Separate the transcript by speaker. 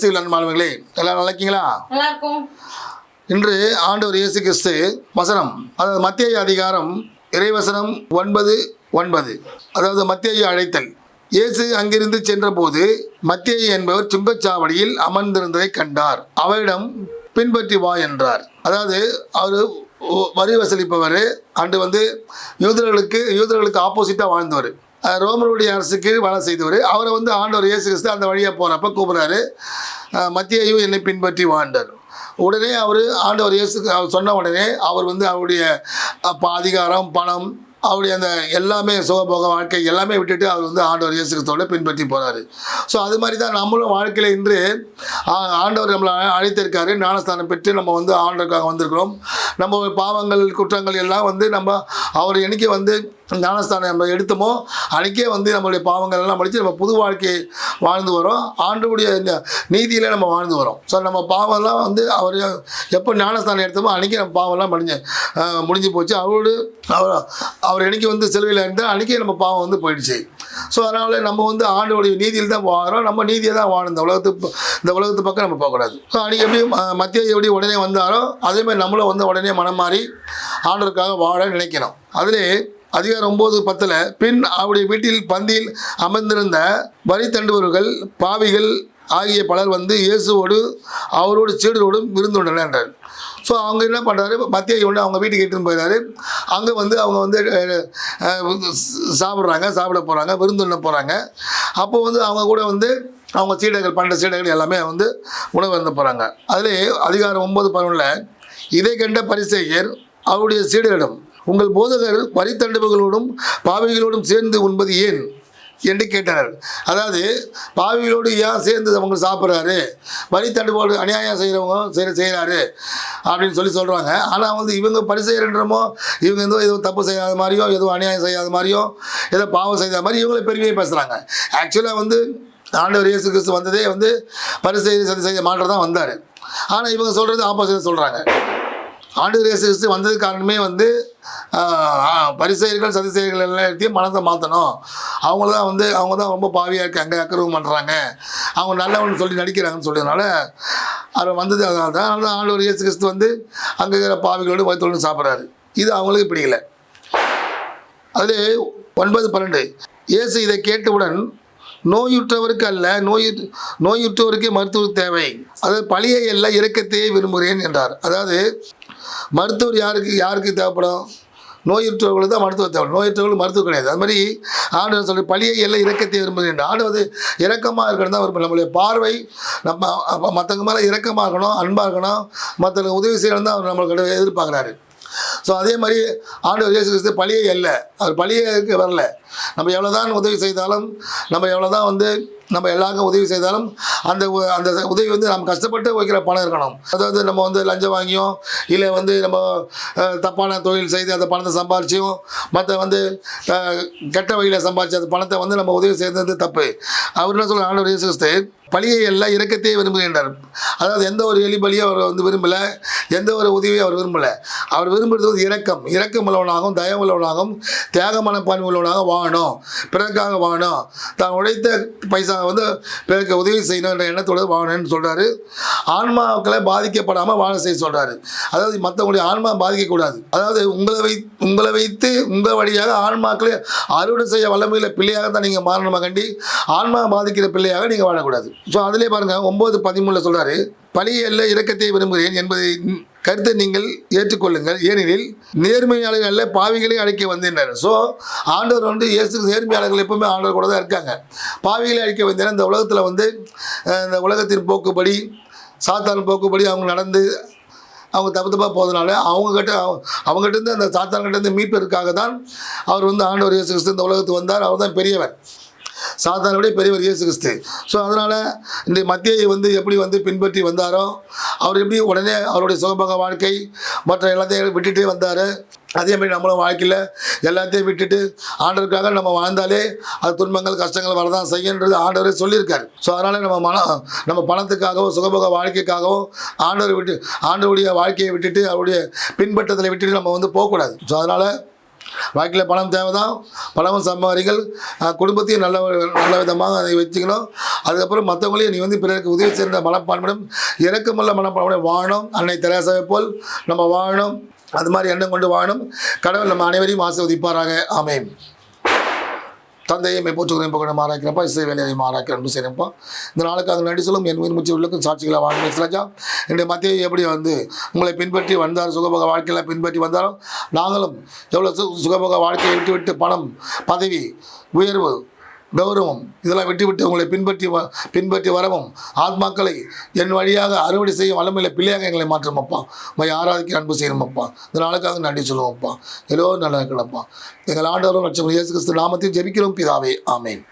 Speaker 1: கிறிஸ்துவில் அன்பானவர்களே எல்லாரும் நல்லா இருக்கீங்களா?
Speaker 2: நல்லா இருக்கும்
Speaker 1: இன்று ஆண்டவர் இயேசு கிறிஸ்து வசனம் அதாவது மத்திய அதிகாரம் இறைவசனம் ஒன்பது ஒன்பது. அதாவது மத்திய அழைத்தல். இயேசு அங்கிருந்து சென்றபோது மத்திய என்பவர் சுங்கச்சாவடியில் அமர்ந்திருந்ததை கண்டார். அவரிடம் பின்பற்றி வா என்றார். அதாவது அவர் வரி வசூலிப்பவர் அன்று வந்து யூதர்களுக்கு யூதர்களுக்கு ஆப்போசிட்டாக வாழ்ந்தவர். ரோமருடைய அரசுக்கு வேலை செய்தவர். அவரை வந்து ஆண்டவர் இயேசு கிறிஸ்து அந்த வழியாக போகிறப்ப கூப்பிட்றாரு. மத்தியையும் என்னை பின்பற்றி வாழ்ந்தார். உடனே அவர் ஆண்டவர் இயேசு அவர் சொன்ன உடனே அவர் வந்து அவருடைய அதிகாரம் பணம் அவருடைய அந்த எல்லாமே சுகபோக வாழ்க்கை எல்லாமே விட்டுட்டு அவர் வந்து ஆண்டவர் இயேசு பின்பற்றி போகிறாரு ஸோ அது மாதிரி தான் நம்மளும் வாழ்க்கையில் இன்று ஆண்டவர் நம்மளை அழைத்திருக்காரு. ஞானஸ்தானம் பெற்று நம்ம வந்து ஆண்டவருக்காக வந்திருக்கிறோம். நம்ம பாவங்கள் குற்றங்கள் எல்லாம் வந்து நம்ம அவர் என்னைக்கு வந்து ஞானஸ்தானம் நம்ம எடுத்தோமோ அன்றைக்கே வந்து நம்மளுடைய பாவங்கள் எல்லாம் படித்து நம்ம புது வாழ்க்கையை வாழ்ந்து வரோம். ஆண்டுடைய இந்த நீதியில் நம்ம வாழ்ந்து வரோம். ஸோ நம்ம பாவம்லாம் வந்து அவர் எப்போ ஞானஸ்தானம் எடுத்தோமோ அன்றைக்கி நம்ம பாவம்லாம் முடிஞ்சு முடிஞ்சு போச்சு. அவரோடு அவர் அவர் என்னைக்கு வந்து செலவில் இருந்தால் அன்றைக்கே நம்ம பாவம் வந்து போயிடுச்சு. ஸோ அதனால் நம்ம வந்து ஆண்டோடைய நீதியில் தான் வாழறோம் நம்ம நீதியை தான் வாழணும் இந்த உலகத்து இந்த உலகத்து பக்கம் நம்ம போகக்கூடாது. ஸோ அன்றைக்கி எப்படி மத்திய எப்படி உடனே வந்தாரோ அதேமாதிரி நம்மளும் வந்து உடனே மனம் மாறி ஆண்டருக்காக வாழ நினைக்கணும். அதிலே அதிகாரம் ஒம்பது பத்தில் பின் அவருடைய வீட்டில் பந்தியில் அமர்ந்திருந்த வரி தண்டுபவர்கள் பாவிகள் ஆகிய பலர் வந்து இயேசுவோடு அவரோடு சீடரோடும் விருந்துண்டனர் என்றார். ஸோ அவங்க என்ன பண்ணுறாரு மத்திய ஒன்று அவங்க வீட்டுக்கு இட்டுன்னு போயிடுறாரு அங்கே வந்து அவங்க வந்து சாப்பிட்றாங்க சாப்பிட போகிறாங்க விருந்துண்ண போகிறாங்க அப்போ வந்து அவங்க கூட வந்து அவங்க சீடர்கள் பன்னெண்டு சீடர்கள் எல்லாமே வந்து உணவு வந்து போகிறாங்க அதிலே அதிகாரம் ஒன்பது பதினொன்றில் இதை கண்ட பரிசேயர் அவருடைய சீடரிடம் உங்கள் போதகர் வரி பாவிகளோடும் சேர்ந்து உண்பது ஏன்? என்று கேட்டனர் அதாவது பாவிகளோடு ஏன் சேர்ந்து அவங்க சாப்பிட்றாரு? வரி அநியாயம் செய்கிறவங்க செய்கிற செய்கிறாரு அப்படின்னு சொல்லி சொல்கிறாங்க ஆனால் வந்து இவங்க பரிசெய்கிறன்றமோ இவங்க எதுவும் எதுவும் தப்பு செய்யாத மாதிரியோ எதுவும் அநியாயம் செய்யாத மாதிரியோ ஏதோ பாவம் செய்யாத மாதிரி இவங்களே பெருமையாக பேசுகிறாங்க ஆக்சுவலாக வந்து ஆண்டவர் இயேசு கிறிஸ்து வந்ததே வந்து பரிசு சரி செய்ய மாற்றம் தான் வந்தார். ஆனால் இவங்க சொல்கிறது ஆப்போசிட் சொல்கிறாங்க ஆண்டு இயேசு கிறிஸ்து வந்தது காரணமே வந்து பரிசெயர்கள் சதிசெயர்கள் எல்லாம் எடுத்தையும் மனதை மாற்றணும் அவங்கள தான் வந்து அவங்க தான் ரொம்ப பாவியாக இருக்காங்க அக்கறவு பண்ணுறாங்க அவங்க நல்லவன்னு சொல்லி நடிக்கிறாங்கன்னு சொல்கிறதுனால அவர் வந்தது அதனால தான் அதனால ஆண்டவர் இயேசு கிறிஸ்து வந்து அங்கே இருக்கிற பாவிகளோடு வயிற்றோடு சாப்பிட்றாரு. இது அவங்களுக்கு பிடிக்கல. அது ஒன்பது பன்னெண்டு. இயேசு இதை கேட்டவுடன் நோயுற்றவருக்கு அல்ல நோயு நோயுற்றவருக்கே மருத்துவ தேவை. அதாவது பழியை எல்லாம் இறக்கத்தையே விரும்புகிறேன் என்றார். அதாவது மருத்துவர் யாருக்கு யாருக்கு தேவைப்படும்? நோயுற்றவர்களுக்கு தான் மருத்துவர் தேவை நோயுற்றவர்களுக்கு மருத்துவம் கிடையாது அது மாதிரி ஆண்டு சொல்லி பழியை எல்லாம் இறக்கத்தை விரும்புகிறேன் ஆண்டு வந்து இறக்கமாக இருக்கணும் தான் விரும்புகிறேன் நம்மளுடைய பார்வை நம்ம அப்போ மற்றவங்க மேலே இறக்கமாக இருக்கணும் அன்பாக இருக்கணும். மற்றவங்க உதவி செய்யணும் தான் அவர் நம்மளுக்கு எதிர்பார்க்குறாரு. ஸோ அதே மாதிரி ஆண்டவர் இயேசு கிறிஸ்து பழியே இல்லை அவர் பழியே வரல? நம்ம எவ்வளோ தான் உதவி செய்தாலும் நம்ம எவ்வளோ தான் வந்து நம்ம எல்லாருக்கும் உதவி செய்தாலும் அந்த உ- அந்த உதவி வந்து நம்ம கஷ்டப்பட்டு வைக்கிற பணம் இருக்கணும். அதாவது நம்ம வந்து லஞ்சம் வாங்கியோ இல்லை வந்து நம்ம தப்பான தொழில் செய்து அந்த பணத்தை சம்பாரிச்சியும் மற்ற வந்து கெட்ட வழியில் சம்பாரிச்சு அந்த பணத்தை வந்து நம்ம உதவி செய்தது தப்பு. அவர் என்ன சொல்ல ஆண்டவர் இயேசு கிறிஸ்து பழியை எல்லாம் இறக்கத்தையே விரும்புகின்றார். அதாவது எந்த ஒரு எலிபலியும் அவர் வந்து விரும்பலை எந்த ஒரு உதவியும் அவர் விரும்பலை. அவர் விரும்புறது வந்து இரக்கம். இரக்கம் உள்ளவனாகவும் தயம் உள்ளவனாகவும் தியாக மனப்பான்மை உள்ளவனாக வாழணும். பிறக்காக வாழணும். தான் உழைத்த பைசா வந்து பிறருக்கு உதவி செய்யணுன்ற எண்ணத்தோடு வாழணும்னு சொல்கிறாரு ஆன்மாக்களை பாதிக்கப்படாமல் வாழ செய்ய சொல்கிறாரு அதாவது மற்றவங்களுடைய ஆன்மா பாதிக்கக்கூடாது. அதாவது உங்களை வை உங்களை வைத்து உங்கள் வழியாக ஆன்மாக்களை அறுவடை செய்ய வல்லமையில் பிள்ளையாக தான் நீங்கள் மாறணுமா கண்டி? ஆன்மா பாதிக்கிற பிள்ளையாக நீங்கள் வாழக்கூடாது. ஸோ அதிலே பாருங்கள் ஒம்பது பதிமூணில் சொல்கிறாரு பழியல்ல இறக்கத்தை விரும்புகிறேன் என்பதை கருத்தை நீங்கள் ஏற்றுக்கொள்ளுங்கள். ஏனெனில் நேர்மையாளர்கள் அல்ல பாவிகளை அழைக்க வந்தனர் ஸோ ஆண்டவர் வந்து இயேசு நேர்மையாளர்கள் எப்பவுமே ஆண்டவர் கூட தான் இருக்காங்க. பாவிகளை அழைக்க வந்தனர் இந்த உலகத்தில் வந்து இந்த உலகத்தின் போக்குப்படி சாத்தான் போக்குப்படி அவங்க நடந்து அவங்க தப்பு தப்பாக போகிறதுனால அவங்கக்கிட்ட அவங்ககிட்ட இருந்து அந்த சாத்தான்கிட்ட இருந்து மீட்பதற்காக தான் அவர் வந்து ஆண்டவர் இயேசு கிறிஸ்து இந்த உலகத்துக்கு வந்தார். அவர் தான் பெரியவர். சாத்தானை விட பெரியவர் இயேசு கிறிஸ்து. ஸோ அதனால் இந்த மத்தியை வந்து எப்படி வந்து பின்பற்றி வந்தாரோ அவர் எப்படி உடனே அவருடைய சுகபோக வாழ்க்கை மற்ற எல்லாத்தையும் விட்டுட்டே வந்தார் அதே மாதிரி நம்மளும் வாழ்க்கையில் எல்லாத்தையும் விட்டுட்டு ஆண்டவருக்காக நம்ம வாழ்ந்தாலே அது துன்பங்கள் கஷ்டங்கள் வரதான் செய்யன்றது ஆண்டவரே சொல்லியிருக்காரு. ஸோ அதனால் நம்ம மனம் நம்ம பணத்துக்காகவோ சுகபோக வாழ்க்கைக்காகவோ ஆண்டவர் விட்டு ஆண்டவருடைய வாழ்க்கையை விட்டுட்டு அவருடைய பின்பற்றத்தில் விட்டுட்டு நம்ம வந்து போகக்கூடாது. ஸோ அதனால் வாழ்க்கையில் பணம் தேவை தான் பணமும் சம்பாதிகள் குடும்பத்தையும் நல்ல நல்ல விதமாக அதை வச்சுக்கணும். அதுக்கப்புறம் மற்றவங்களையும் நீ வந்து பிறருக்கு உதவி சேர்ந்த மனப்பான்மையும் இறக்கமுள்ள மனப்பான்மையும் வாழணும். அன்னை தெரேசாவை போல் நம்ம வாழணும். அது மாதிரி எண்ணம் கொண்டு வாழணும். கடவுள் நம்ம அனைவரையும் ஆசிர்வதிப்பாராக. ஆமென். தந்தையை மை போற்றுகிறேன் புகழ ஆராய்க்கிறப்பா இசை வேலையை மாறாக்கிற அன்பு இந்த நாளுக்காக நன்றி சொல்லும். என் உயிர் முச்சி உள்ளுக்கும் சாட்சிகளை வாழ்க்கை ராஜா என்னுடைய மத்திய எப்படி வந்து உங்களை பின்பற்றி வந்தார் சுகபோக வாழ்க்கையில் பின்பற்றி வந்தாலும் நாங்களும் எவ்வளோ சு சுகபோக வாழ்க்கையை விட்டு விட்டு பணம் பதவி உயர்வு கௌரவம். இதெல்லாம் விட்டு விட்டு உங்களை பின்பற்றி வ பின்பற்றி வரவும் ஆத்மாக்களை என் வழியாக அறுவடை செய்யும் வளமையில் பிள்ளையாக எங்களை மாற்றும் அப்பா. உங்களை ஆராதிக்க அன்பு செய்யணும் அப்பா. இந்த நாளுக்காக நன்றி சொல்லுவோம் அப்பா. எல்லோரும் நல்லா இருக்கணும்ப்பா எங்கள் ஆண்டவரும் லட்சம் இயேசு கிறிஸ்து நாமத்தில் ஜெபிக்கிறோம் பிதாவே. ஆமேன்.